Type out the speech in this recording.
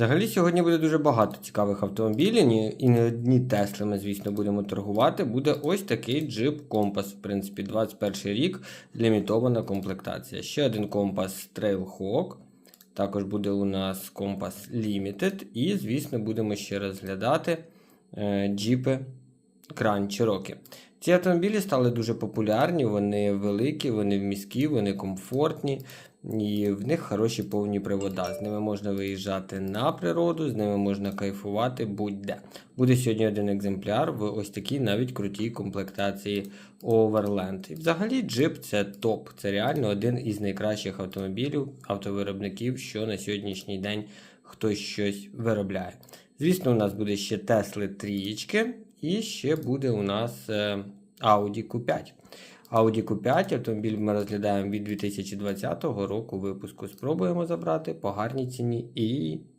Взагалі, сьогодні буде дуже багато цікавих автомобілів, і не одні Тесли ми, звісно, будемо торгувати. Буде ось такий джип Компас, в принципі, 21 рік, лімітована комплектація. Ще один компас Trailhawk. Також буде у нас компас Limited. І, звісно, будемо ще розглядати е, джіпи Grand Cherokee. Ці автомобілі стали дуже популярні, вони великі, вони міські, вони комфортні, і в них хороші повні привода. З ними можна виїжджати на природу, з ними можна кайфувати будь-де. Буде сьогодні один екземпляр в ось такій навіть крутій комплектації Overland. І взагалі джип це топ. Це реально один із найкращих автомобілів, автовиробників, що на сьогоднішній день хтось щось виробляє. Звісно, у нас буде ще Тесли трієчки, і ще буде у нас е, Audi Q5. Audi Q5 автомобіль ми розглядаємо від 2020 року випуску. Спробуємо забрати по гарній ціні і